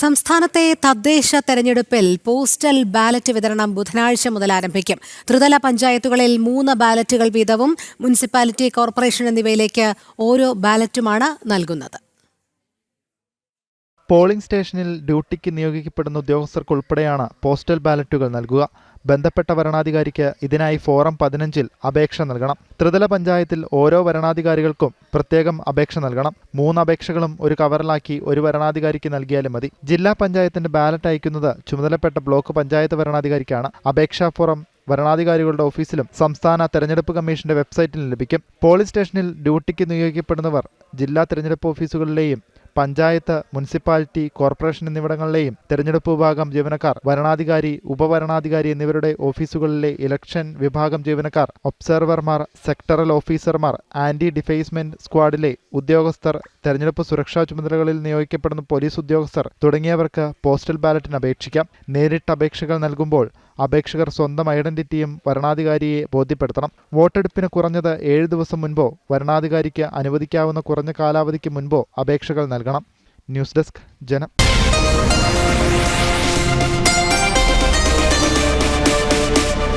സംസ്ഥാനത്തെ തദ്ദേശ തെരഞ്ഞെടുപ്പിൽ പോസ്റ്റൽ ബാലറ്റ് വിതരണം ബുധനാഴ്ച മുതൽ ആരംഭിക്കും. ത്രിതല പഞ്ചായത്തുകളിൽ മൂന്ന് ബാലറ്റുകൾ വീതവും മുനിസിപ്പാലിറ്റി കോർപ്പറേഷൻ എന്നിവയിലേക്ക് ഓരോ ബാലറ്റുമാണ് നൽകുന്നത്. പോളിംഗ് സ്റ്റേഷനിൽ ഡ്യൂട്ടിക്ക് നിയോഗിക്കപ്പെടുന്ന ഉദ്യോഗസ്ഥർക്കുൾപ്പെടെയാണ് പോസ്റ്റൽ ബാലറ്റുകൾ നൽകുക. ബന്ധപ്പെട്ട വരണാധികാരിക്ക് ഇതിനായി ഫോറം പതിനഞ്ചിൽ അപേക്ഷ നൽകണം. ത്രിതല പഞ്ചായത്തിൽ ഓരോ വരണാധികാരികൾക്കും പ്രത്യേകം അപേക്ഷ നൽകണം. മൂന്ന് അപേക്ഷകളും ഒരു കവറിലാക്കി ഒരു വരണാധികാരിക്ക് നൽകിയാലും മതി. ജില്ലാ പഞ്ചായത്തിന്റെ ബാലറ്റ് അയക്കുന്നത് ചുമതലപ്പെട്ട ബ്ലോക്ക് പഞ്ചായത്ത് വരണാധികാരിക്കാണ്. അപേക്ഷാ ഫോറം വരണാധികാരികളുടെ ഓഫീസിലും സംസ്ഥാന തെരഞ്ഞെടുപ്പ് കമ്മീഷന്റെ വെബ്സൈറ്റിലും ലഭിക്കും. പോളിംഗ് സ്റ്റേഷനിൽ ഡ്യൂട്ടിക്ക് നിയോഗിക്കപ്പെടുന്നവർ ജില്ലാ തെരഞ്ഞെടുപ്പ് ഓഫീസുകളിലെയും പഞ്ചായത്ത് മുനിസിപ്പാലിറ്റി കോർപ്പറേഷൻ എന്നിവിടങ്ങളിലെയും തെരഞ്ഞെടുപ്പ് വിഭാഗം ജീവനക്കാർ വരണാധികാരി ഉപവരണാധികാരി എന്നിവരുടെ ഓഫീസുകളിലെ ഇലക്ഷൻ വിഭാഗം ജീവനക്കാർ ഒബ്സർവർമാർ സെക്ടറൽ ഓഫീസർമാർ ആന്റി ഡിഫേസ്മെന്റ് സ്ക്വാഡിലെ ഉദ്യോഗസ്ഥർ തെരഞ്ഞെടുപ്പ് സുരക്ഷാ ചുമതലകളിൽ നിയോഗിക്കപ്പെടുന്ന പോലീസ് ഉദ്യോഗസ്ഥർ തുടങ്ങിയവർക്ക് പോസ്റ്റൽ ബാലറ്റിന് അപേക്ഷിക്കാം. നേരിട്ട് അപേക്ഷകൾ നൽകുമ്പോൾ അപേക്ഷകർ സ്വന്തം ഐഡന്റിറ്റിയും വരണാധികാരിയെ ബോധ്യപ്പെടുത്തണം. വോട്ടെടുപ്പിന് കുറഞ്ഞത് ഏഴ് ദിവസം മുൻപോ വരണാധികാരിക്ക് അനുവദിക്കാവുന്ന കുറഞ്ഞ കാലാവധിക്ക് മുൻപോ അപേക്ഷകൾ നൽകണം. ന്യൂസ് ഡെസ്ക് ജനം.